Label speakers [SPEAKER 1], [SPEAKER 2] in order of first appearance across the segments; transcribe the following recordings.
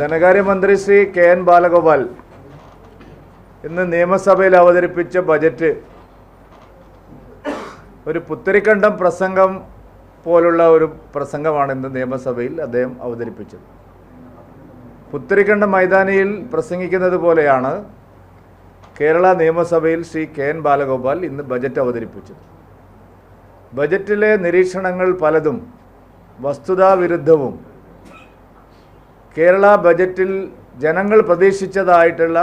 [SPEAKER 1] ധനകാര്യമന്ത്രി Shri K N Balagopal ഇന്ന് നിയമസഭയിൽ അവതരിപ്പിച്ച ബജറ്റ് ഒരു പുത്തരിക്കണ്ടം പ്രസംഗം പോലുള്ള ഒരു പ്രസംഗമാണ് ഇന്ന് നിയമസഭയിൽ അദ്ദേഹം അവതരിപ്പിച്ചത്. പുത്തരിക്കണ്ടം മൈതാനിയിൽ പ്രസംഗിക്കുന്നത് പോലെയാണ് കേരള നിയമസഭയിൽ ശ്രീ കെ എൻ ബാലഗോപാൽ ഇന്ന് ബജറ്റ് അവതരിപ്പിച്ചത്. ബജറ്റിലെ നിരീക്ഷണങ്ങൾ പലതും വസ്തുതാവിരുദ്ധവും കേരള ബജറ്റിൽ ജനങ്ങൾ പ്രതീക്ഷിച്ചതായിട്ടുള്ള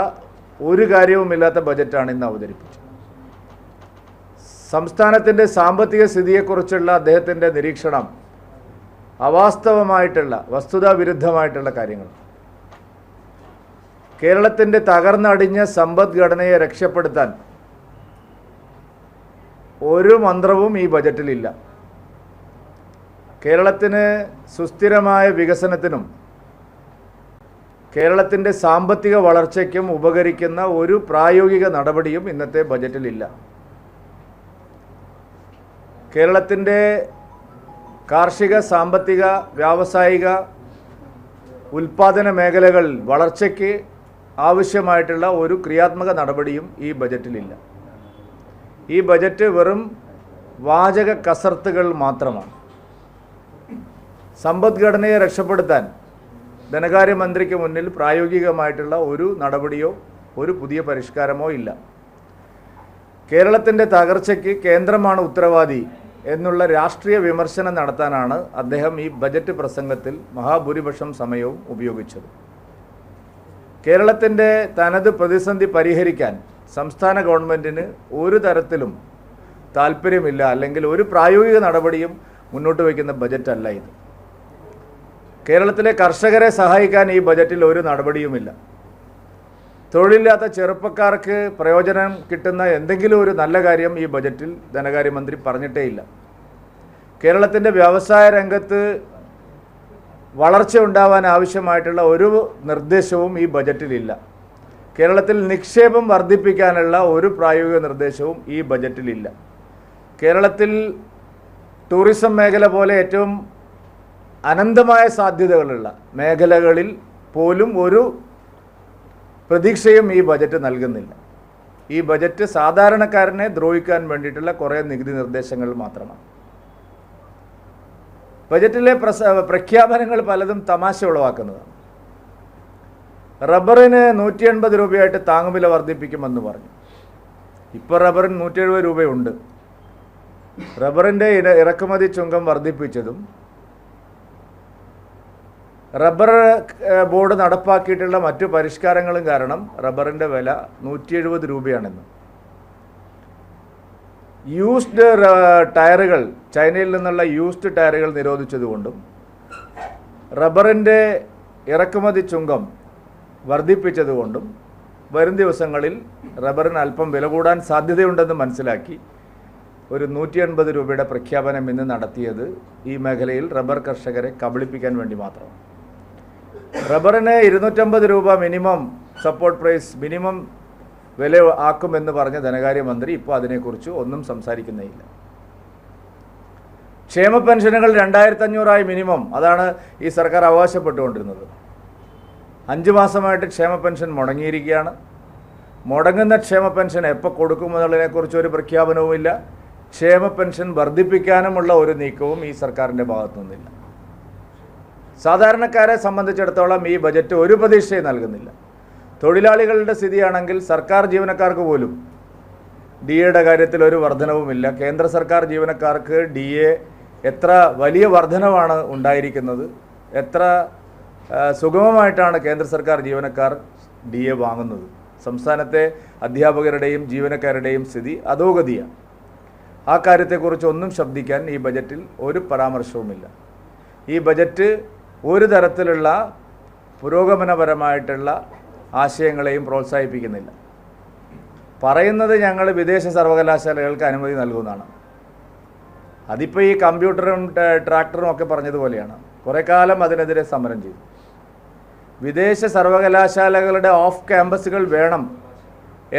[SPEAKER 1] ഒരു കാര്യവുമില്ലാത്ത ബജറ്റാണ് ഇന്ന് അവതരിപ്പിച്ചത്. സംസ്ഥാനത്തിന്റെ സാമ്പത്തിക സ്ഥിതിയെക്കുറിച്ചുള്ള അദ്ദേഹത്തിന്റെ നിരീക്ഷണം അവാസ്തവമായിട്ടുള്ള വസ്തുതാവിരുദ്ധമായിട്ടുള്ള കാര്യങ്ങൾ. കേരളത്തിന്റെ തകർന്നടിഞ്ഞ സമ്പദ്ഘടനയെ രക്ഷപ്പെടുത്താൻ ഒരു മന്ത്രവും ഈ ബജറ്റിലില്ല. കേരളത്തിന് സുസ്ഥിരമായ വികസനത്തിനും കേരളത്തിന്റെ സാമ്പത്തിക വളർച്ചയ്ക്കും ഉപകരിക്കുന്ന ഒരു പ്രായോഗിക നടപടിയും ഇന്നത്തെ ബജറ്റിലില്ല കേരളത്തിന്റെ കാർഷിക സാമ്പത്തിക വ്യാവസായിക ഉൽപാദന മേഖലകൾ വളർച്ചയ്ക്ക് ആവശ്യമായിട്ടുള്ള ഒരു ക്രിയാത്മക നടപടിയും ഈ ബജറ്റിലില്ല ഈ ബജറ്റ് വെറും വാചക കസർത്തുകൾ മാത്രമാണ്. സമ്പദ്ഘടനയെ രക്ഷപ്പെടുത്താൻ ധനകാര്യമന്ത്രിക്ക് മുന്നിൽ പ്രായോഗികമായിട്ടുള്ള ഒരു നടപടിയോ ഒരു പുതിയ പരിഷ്കാരമോ ഇല്ല. കേരളത്തിന്റെ തകർച്ചയ്ക്ക് കേന്ദ്രമാണ് ഉത്തരവാദി എന്നുള്ള രാഷ്ട്രീയ വിമർശനം നടത്താനാണ് അദ്ദേഹം ഈ ബജറ്റ് പ്രസംഗത്തിൽ മഹാഭൂരിപക്ഷം സമയവും ഉപയോഗിച്ചത്. കേരളത്തിന്റെ തനത് പ്രതിസന്ധി പരിഹരിക്കാൻ സംസ്ഥാന ഗവൺമെന്റിന് ഒരു തരത്തിലും താല്പര്യമില്ല അല്ലെങ്കിൽ ഒരു പ്രായോഗിക നടപടിയും മുന്നോട്ട് വയ്ക്കുന്ന ബജറ്റല്ല ഇത്. കേരളത്തിലെ കർഷകരെ സഹായിക്കാൻ ഈ ബജറ്റിൽ ഒരു നടപടിയുമില്ല. തൊഴിലില്ലാത്ത ചെറുപ്പക്കാർക്ക് പ്രയോജനം കിട്ടുന്ന എന്തെങ്കിലും ഒരു നല്ല കാര്യം ഈ ബജറ്റിൽ ധനകാര്യമന്ത്രി പറഞ്ഞിട്ടേയില്ല. കേരളത്തിന്റെ വ്യവസായ രംഗത്ത് വളർച്ച ഉണ്ടാവാൻ ആവശ്യമായിട്ടുള്ള ഒരു നിർദ്ദേശവും ഈ ബജറ്റിലില്ല. കേരളത്തിൽ നിക്ഷേപം വർദ്ധിപ്പിക്കാനുള്ള ഒരു പ്രായോഗിക നിർദ്ദേശവും ഈ ബജറ്റിലില്ല. കേരളത്തിൽ ടൂറിസം മേഖല പോലെ ഏറ്റവും അനന്തമായ സാധ്യതകളുള്ള മേഖലകളിൽ പോലും ഒരു പ്രതീക്ഷയും ഈ ബജറ്റ് നൽകുന്നില്ല. ഈ ബജറ്റ് സാധാരണക്കാരനെ ദ്രോഹിക്കാൻ വേണ്ടിയിട്ടുള്ള കുറേ നികുതി നിർദ്ദേശങ്ങൾ മാത്രമാണ്. ബജറ്റിലെ പ്രഖ്യാപനങ്ങൾ പലതും തമാശ ഉളവാക്കുന്നതാണ്. റബ്ബറിന് നൂറ്റി എൺപത് രൂപയായിട്ട് താങ്ങുവില വർദ്ധിപ്പിക്കുമെന്ന് പറഞ്ഞു. ഇപ്പോൾ റബ്ബറിന് നൂറ്റി എഴുപത് രൂപയുണ്ട്. റബ്ബറിന്റെ ഇറക്കുമതി ചുങ്കം വർദ്ധിപ്പിച്ചതും റബ്ബർ ബോർഡ് നടപ്പാക്കിയിട്ടുള്ള മറ്റു പരിഷ്കാരങ്ങളും കാരണം റബ്ബറിന്റെ വില നൂറ്റി എഴുപത് രൂപയാണെന്ന്. യൂസ്ഡ് ടയറുകൾ ചൈനയിൽ നിന്നുള്ള യൂസ്ഡ് ടയറുകൾ നിരോധിച്ചതുകൊണ്ടും റബ്ബറിന്റെ ഇറക്കുമതി ചുങ്കം വർദ്ധിപ്പിച്ചതുകൊണ്ടും വരും ദിവസങ്ങളിൽ റബ്ബറിന് അല്പം വില കൂടാൻ സാധ്യതയുണ്ടെന്ന് മനസ്സിലാക്കി ഒരു നൂറ്റി എൺപത് രൂപയുടെ പ്രഖ്യാപനം ഇന്ന് നടത്തിയത് ഈ മേഖലയിൽ റബ്ബർ കർഷകരെ കബളിപ്പിക്കാൻ വേണ്ടി മാത്രമാണ് റബ്ബറിന് ഇരുന്നൂറ്റമ്പത് രൂപ മിനിമം സപ്പോർട്ട് പ്രൈസ് മിനിമം വില ആക്കുമെന്ന് പറഞ്ഞ ധനകാര്യമന്ത്രി ഇപ്പോൾ അതിനെക്കുറിച്ച് ഒന്നും സംസാരിക്കുന്നേയില്ല. ക്ഷേമ പെൻഷനുകൾ രണ്ടായിരത്തി അഞ്ഞൂറായി മിനിമം. അതാണ് ഈ സർക്കാർ അവകാശപ്പെട്ടുകൊണ്ടിരുന്നത്. അഞ്ച് മാസമായിട്ട് ക്ഷേമ പെൻഷൻ മുടങ്ങിയിരിക്കുകയാണ്. മുടങ്ങുന്ന ക്ഷേമ പെൻഷൻ എപ്പോൾ കൊടുക്കുമെന്നുള്ളതിനെക്കുറിച്ച് ഒരു പ്രഖ്യാപനവുമില്ല. ക്ഷേമ പെൻഷൻ വർദ്ധിപ്പിക്കാനുമുള്ള ഒരു നീക്കവും ഈ സർക്കാരിന്റെ ഭാഗത്തു നിന്നില്ല സാധാരണക്കാരെ സംബന്ധിച്ചിടത്തോളം ഈ ബജറ്റ് ഒരു പ്രതീക്ഷയും നൽകുന്നില്ല. തൊഴിലാളികളുടെ സ്ഥിതിയാണെങ്കിൽ സർക്കാർ ജീവനക്കാർക്ക് പോലും ഡി എയുടെ കാര്യത്തിൽ ഒരു വർധനവുമില്ല. കേന്ദ്ര സർക്കാർ ജീവനക്കാർക്ക് ഡി എ എത്ര വലിയ വർധനവാണ് ഉണ്ടായിരിക്കുന്നത് എത്ര സുഗമമായിട്ടാണ് കേന്ദ്ര സർക്കാർ ജീവനക്കാർ ഡി എ വാങ്ങുന്നത്. സംസ്ഥാനത്തെ അധ്യാപകരുടെയും ജീവനക്കാരുടെയും സ്ഥിതി അധോഗതിയാണ്. ആ കാര്യത്തെക്കുറിച്ച് ഒന്നും ശബ്ദിക്കാൻ ഈ ബജറ്റിൽ ഒരു പരാമർശവുമില്ല. ഈ ബജറ്റ് ഒരു തരത്തിലുള്ള പുരോഗമനപരമായിട്ടുള്ള ആശയങ്ങളെയും പ്രോത്സാഹിപ്പിക്കുന്നില്ല. പറയുന്നത് ഞങ്ങൾ വിദേശ സർവകലാശാലകൾക്ക് അനുമതി നൽകുന്നതാണ്. അതിപ്പോൾ ഈ കമ്പ്യൂട്ടറും ട്രാക്ടറും ഒക്കെ പറഞ്ഞതുപോലെയാണ്. കുറേ കാലം അതിനെതിരെ സമരം ചെയ്തു. വിദേശ സർവകലാശാലകളുടെ ഓഫ് ക്യാമ്പസുകൾ വേണം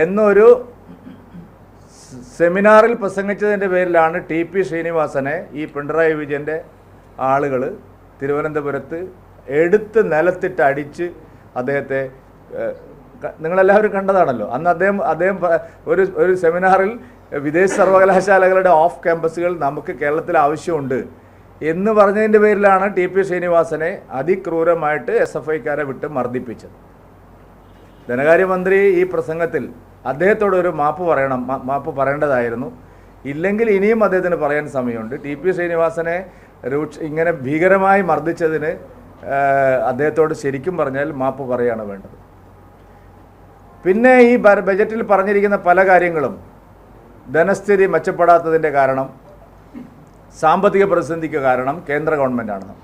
[SPEAKER 1] എന്നൊരു സെമിനാറിൽ പ്രസംഗിച്ചതിന്റെ പേരിലാണ് ടി പി ശ്രീനിവാസനെ ഈ പിണറായി വിജയന്റെ ആളുകൾ തിരുവനന്തപുരത്ത് എടുത്ത് നിലത്തിട്ട് അടിച്ച് അദ്ദേഹത്തെ നിങ്ങളെല്ലാവരും കണ്ടതാണല്ലോ. അന്ന് അദ്ദേഹം അദ്ദേഹം ഒരു ഒരു സെമിനാറിൽ വിദേശ സർവകലാശാലകളുടെ ഓഫ് ക്യാമ്പസുകൾ നമുക്ക് കേരളത്തിൽ ആവശ്യമുണ്ട് എന്ന് പറഞ്ഞതിന്റെ പേരിലാണ് ടി പി ശ്രീനിവാസനെ അതിക്രൂരമായിട്ട് എസ് എഫ് ഐക്കാരെ വിട്ട് മർദ്ദിപ്പിച്ചത്. ധനകാര്യമന്ത്രി ഈ പ്രസംഗത്തിൽ അദ്ദേഹത്തോട് ഒരു മാപ്പ് പറയണം മാപ്പ് പറയേണ്ടതായിരുന്നു. ഇല്ലെങ്കിൽ ഇനിയും അദ്ദേഹത്തിന് പറയാൻ സമയമുണ്ട്. ടി പി ശ്രീനിവാസനെ രൂക്ഷ ഇങ്ങനെ ഭീകരമായി മർദ്ദിച്ചതിന് അദ്ദേഹത്തോട് ശരിക്കും പറഞ്ഞാൽ മാപ്പ് പറയുകയാണ് വേണ്ടത്. പിന്നെ ഈ ബജറ്റിൽ പറഞ്ഞിരിക്കുന്ന പല കാര്യങ്ങളും ധനസ്ഥിതി മെച്ചപ്പെടാത്തതിന്റെ കാരണം സാമ്പത്തിക പ്രതിസന്ധിക്ക് കാരണം കേന്ദ്ര ഗവൺമെന്റാണെന്ന്.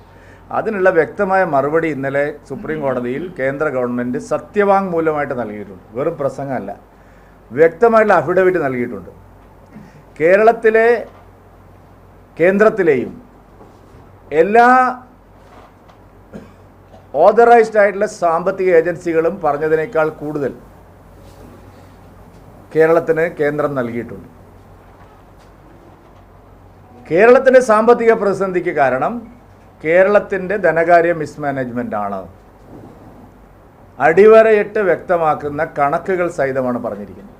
[SPEAKER 1] അതിനുള്ള വ്യക്തമായ മറുപടി ഇന്നലെ സുപ്രീം കോടതിയിൽ കേന്ദ്ര ഗവൺമെന്റ് സത്യവാങ്മൂലമായിട്ട് നൽകിയിട്ടുണ്ട്. വെറും പ്രസംഗമല്ല. വ്യക്തമായിട്ടുള്ള അഫിഡവിറ്റ് നൽകിയിട്ടുണ്ട്. കേരളത്തിലെ കേന്ദ്രത്തിലെയും എല്ലാ ഓതറൈസ്ഡ് ആയിട്ടുള്ള സാമ്പത്തിക ഏജൻസികളും പറഞ്ഞതിനേക്കാൾ കൂടുതൽ കേരളത്തിന് കേന്ദ്രം നൽകിയിട്ടുണ്ട്. കേരളത്തിന്റെ സാമ്പത്തിക പ്രതിസന്ധിക്ക് കാരണം കേരളത്തിന്റെ ധനകാര്യ മിസ്മാനേജ്മെന്റ് ആണ്. അടിവരയിട്ട് വ്യക്തമാക്കുന്ന കണക്കുകൾ സഹിതമാണ് പറഞ്ഞിരിക്കുന്നത്.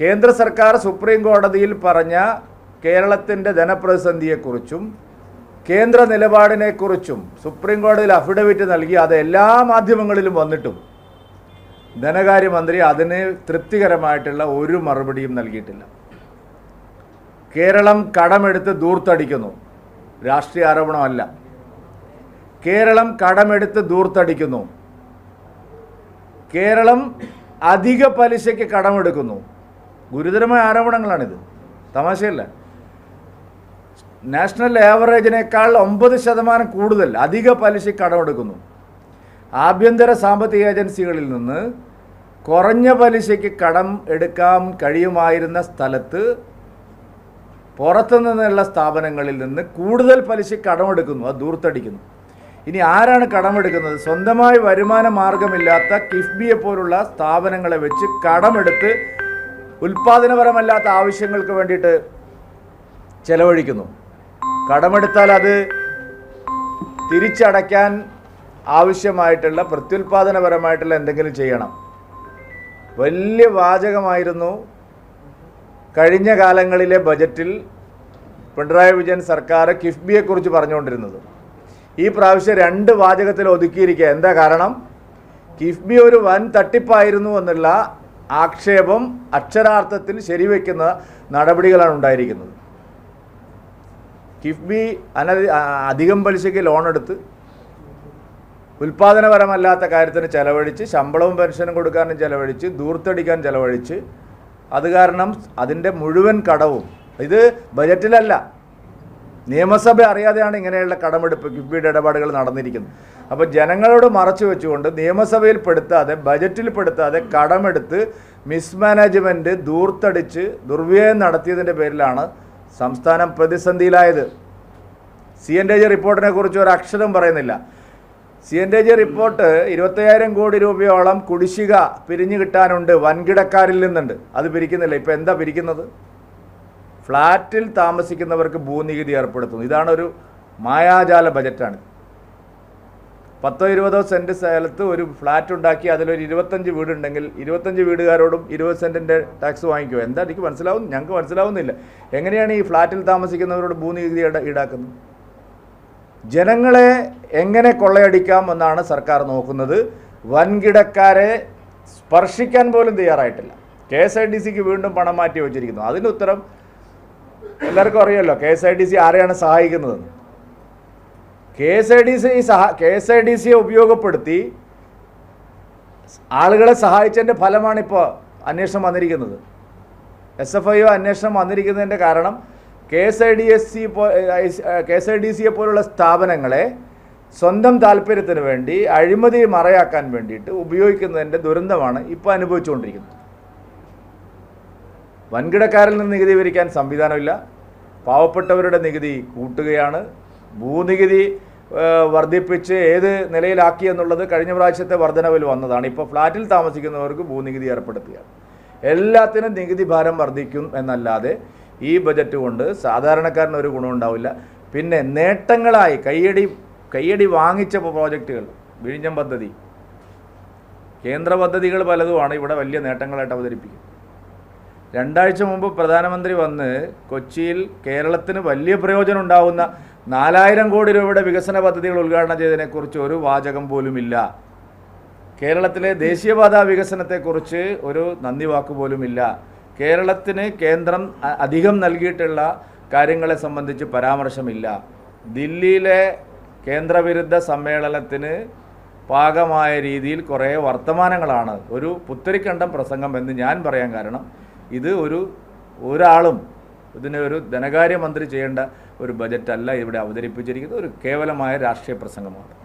[SPEAKER 1] കേന്ദ്ര സർക്കാർ സുപ്രീം കോടതിയിൽ പറഞ്ഞ കേരളത്തിന്റെ ധനപ്രതിസന്ധിയെക്കുറിച്ചും കേന്ദ്ര നിലപാടിനെക്കുറിച്ചും സുപ്രീം കോടതിയിൽ അഫിഡവിറ്റ് നൽകി അത് എല്ലാ മാധ്യമങ്ങളിലും വന്നിട്ടും ധനകാര്യമന്ത്രി അതിന് തൃപ്തികരമായിട്ടുള്ള ഒരു മറുപടിയും നൽകിയിട്ടില്ല. കേരളം കടമെടുത്ത് ദൂർത്തടിക്കുന്നു രാഷ്ട്രീയ ആരോപണമല്ല. കേരളം കടമെടുത്ത് ദൂർത്തടിക്കുന്നു കേരളം അധിക പലിശയ്ക്ക് കടമെടുക്കുന്നു. ഗുരുതരമായ ആരോപണങ്ങളാണിത്. തമാശയല്ല. നാഷണൽ ആവറേജിനേക്കാൾ ഒമ്പത് ശതമാനം കൂടുതൽ അധിക പലിശ കടമെടുക്കുന്നു. ആഭ്യന്തര സാമ്പത്തിക ഏജൻസികളിൽ നിന്ന് കുറഞ്ഞ പലിശയ്ക്ക് കടം എടുക്കാൻ കഴിയുമായിരുന്ന സ്ഥലത്ത് പുറത്തു നിന്നുള്ള സ്ഥാപനങ്ങളിൽ നിന്ന് കൂടുതൽ പലിശ കടമെടുക്കുന്നു. അത് ദൂർത്തടിക്കുന്നു. ഇനി ആരാണ് കടമെടുക്കുന്നത്? സ്വന്തമായി വരുമാന മാർഗമില്ലാത്ത കിഫ്ബിയെ പോലുള്ള സ്ഥാപനങ്ങളെ വെച്ച് കടമെടുത്ത് ഉൽപാദനപരമല്ലാത്ത ആവശ്യങ്ങൾക്ക് വേണ്ടിയിട്ട് ചെലവഴിക്കുന്നു. കടമെടുത്താൽ അത് തിരിച്ചടയ്ക്കാൻ ആവശ്യമായിട്ടുള്ള പ്രത്യുൽപാദനപരമായിട്ടുള്ള എന്തെങ്കിലും ചെയ്യണം. വലിയ വാചകമായിരുന്നു കഴിഞ്ഞ കാലങ്ങളിലെ ബജറ്റിൽ പിണറായി വിജയൻ സർക്കാർ കിഫ്ബിയെക്കുറിച്ച് പറഞ്ഞുകൊണ്ടിരുന്നത്. ഈ പ്രാവശ്യം രണ്ട് വാചകത്തിൽ ഒതുക്കിയിരിക്കുക. എന്താ കാരണം? കിഫ്ബി ഒരു വൻ തട്ടിപ്പായിരുന്നു എന്നുള്ള ആക്ഷേപം അക്ഷരാർത്ഥത്തിൽ ശരിവെക്കുന്ന നടപടികളാണ് ഉണ്ടായിരിക്കുന്നത്. കിഫ്ബി അനധി അധികം പലിശയ്ക്ക് ലോൺ എടുത്ത് ഉൽപാദനപരമല്ലാത്ത കാര്യത്തിന് ചെലവഴിച്ച് ശമ്പളവും പെൻഷനും കൊടുക്കാനും ചെലവഴിച്ച് ദൂർത്തടിക്കാൻ ചെലവഴിച്ച് അത് കാരണം അതിന്റെ മുഴുവൻ കടവും ഇത് ബജറ്റിലല്ല നിയമസഭ അറിയാതെയാണ് ഇങ്ങനെയുള്ള കടമെടുപ്പ് കിഫ്ബിയുടെ ഇടപാടുകൾ നടന്നിരിക്കുന്നത്. അപ്പോൾ ജനങ്ങളോട് മറച്ചു വെച്ചുകൊണ്ട് നിയമസഭയിൽ പെടുത്താതെ ബജറ്റിൽ പെടുത്താതെ കടമെടുത്ത് മിസ്മാനേജ്മെന്റ് ദൂർത്തടിച്ച് ദുർവ്യയം നടത്തിയതിന്റെ പേരിലാണ് സംസ്ഥാനം പ്രതിസന്ധിയിലായത്. സി എൻ ഡി ജി റിപ്പോർട്ടിനെ കുറിച്ച് ഒരു അക്ഷരം പറയുന്നില്ല. C N D G report ഇരുപത്തയ്യായിരം കോടി രൂപയോളം കുടിശ്ശിക പിരിഞ്ഞു കിട്ടാനുണ്ട് വൻകിടക്കാരിൽ നിന്നുണ്ട്. അത് പിരിക്കുന്നില്ല. ഇപ്പം എന്താ പിരിക്കുന്നത്? ഫ്ലാറ്റിൽ താമസിക്കുന്നവർക്ക് ഭൂനികുതി ഏർപ്പെടുത്തുന്നു. ഇതാണ് ഒരു മായാജാല ബജറ്റാണ്. പത്തോ ഇരുപതോ സെന്റ് സ്ഥലത്ത് ഒരു ഫ്ലാറ്റ് ഉണ്ടാക്കി അതിലൊരു ഇരുപത്തഞ്ച് വീടുണ്ടെങ്കിൽ ഇരുപത്തഞ്ച് വീടുകാരോടും ഇരുപത് സെന്റിന്റെ ടാക്സ് വാങ്ങിക്കുമോ എന്താ എനിക്ക് മനസ്സിലാവും ഞങ്ങൾക്ക് മനസ്സിലാവുന്നില്ല. എങ്ങനെയാണ് ഈ ഫ്ലാറ്റിൽ താമസിക്കുന്നവരോട് ഭൂനികുതി ഈട- ഈടാക്കുന്നത്? ജനങ്ങളെ എങ്ങനെ കൊള്ളയടിക്കാം എന്നാണ് സർക്കാർ നോക്കുന്നത്. വൻകിടക്കാരെ സ്പർശിക്കാൻ പോലും തയ്യാറായിട്ടില്ല. കെ എസ് ഐ ഡി സിക്ക് വീണ്ടും പണം മാറ്റി വച്ചിരിക്കുന്നു. അതിന് ഉത്തരം എല്ലാവർക്കും അറിയാമല്ലോ K S I D C ആരെയാണ് സഹായിക്കുന്നതെന്ന്. K S I D C സഹ കെ എസ് ഐ ഡി സിയെ ഉപയോഗപ്പെടുത്തി ആളുകളെ സഹായിച്ചതിന്റെ ഫലമാണിപ്പോൾ അന്വേഷണം വന്നിരിക്കുന്നത്. എസ് എഫ് ഐ ഒ അന്വേഷണം വന്നിരിക്കുന്നതിന്റെ കാരണം K S I D S C പോ കെ എസ് ഐ ഡി സിയെ പോലുള്ള സ്ഥാപനങ്ങളെ സ്വന്തം താല്പര്യത്തിന് വേണ്ടി അഴിമതി മറയാക്കാൻ വേണ്ടിയിട്ട് ഉപയോഗിക്കുന്നതിന്റെ ദുരന്തമാണ് ഇപ്പോൾ അനുഭവിച്ചുകൊണ്ടിരിക്കുന്നത്. വൻകിടക്കാരിൽ നിന്ന് നികുതി പിരിക്കാൻ സംവിധാനമില്ല. പാവപ്പെട്ടവരുടെ നികുതി കൂട്ടുകയാണ്. ഭൂനികുതി വർദ്ധിപ്പിച്ച് ഏത് നിലയിലാക്കി എന്നുള്ളത് കഴിഞ്ഞ പ്രാവശ്യത്തെ വർധനവിൽ വന്നതാണ്. ഇപ്പോൾ ഫ്ലാറ്റിൽ താമസിക്കുന്നവർക്ക് ഭൂനികുതി ഏർപ്പെടുത്തുകയാണ് എല്ലാത്തിനും നികുതി ഭാരം വർദ്ധിക്കും എന്നല്ലാതെ ഈ ബജറ്റ് കൊണ്ട് സാധാരണക്കാരന് ഒരു ഗുണമുണ്ടാവില്ല പിന്നെ നേട്ടങ്ങളായി കയ്യടി കയ്യടി വാങ്ങിച്ച പ്രോജക്റ്റുകൾ വിഴിഞ്ഞം പദ്ധതി. കേന്ദ്ര പദ്ധതികൾ പലതുമാണ് ഇവിടെ വലിയ നേട്ടങ്ങളായിട്ട് അവതരിപ്പിക്കും രണ്ടാഴ്ച മുമ്പ് പ്രധാനമന്ത്രി വന്ന് കൊച്ചിയിൽ കേരളത്തിന് വലിയ പ്രയോജനം ഉണ്ടാവുന്ന നാലായിരം കോടി രൂപയുടെ വികസന പദ്ധതികൾ ഉദ്ഘാടനം ചെയ്തതിനെക്കുറിച്ച് ഒരു വാചകം പോലുമില്ല. കേരളത്തിലെ ദേശീയപാത വികസനത്തെക്കുറിച്ച് ഒരു നന്ദി വാക്ക് ഇല്ല. കേരളത്തിന് കേന്ദ്രം അധികം നൽകിയിട്ടുള്ള കാര്യങ്ങളെ സംബന്ധിച്ച് പരാമർശമില്ല. ദില്ലിയിലെ കേന്ദ്രവിരുദ്ധ സമ്മേളനത്തിന് പാകമായ രീതിയിൽ കുറേ വർത്തമാനങ്ങളാണ്. ഒരു പുത്തരിക്കണ്ടം പ്രസംഗം എന്ന് ഞാൻ പറയാൻ കാരണം ഇത് ഒരു ഒരാളും ഇതിന് ഒരു ധനകാര്യമന്ത്രി ചെയ്യേണ്ട ഒരു ബജറ്റല്ല ഇവിടെ അവതരിപ്പിച്ചിരിക്കുന്നത്. ഒരു കേവലമായ രാഷ്ട്രീയ പ്രസംഗമാണ്.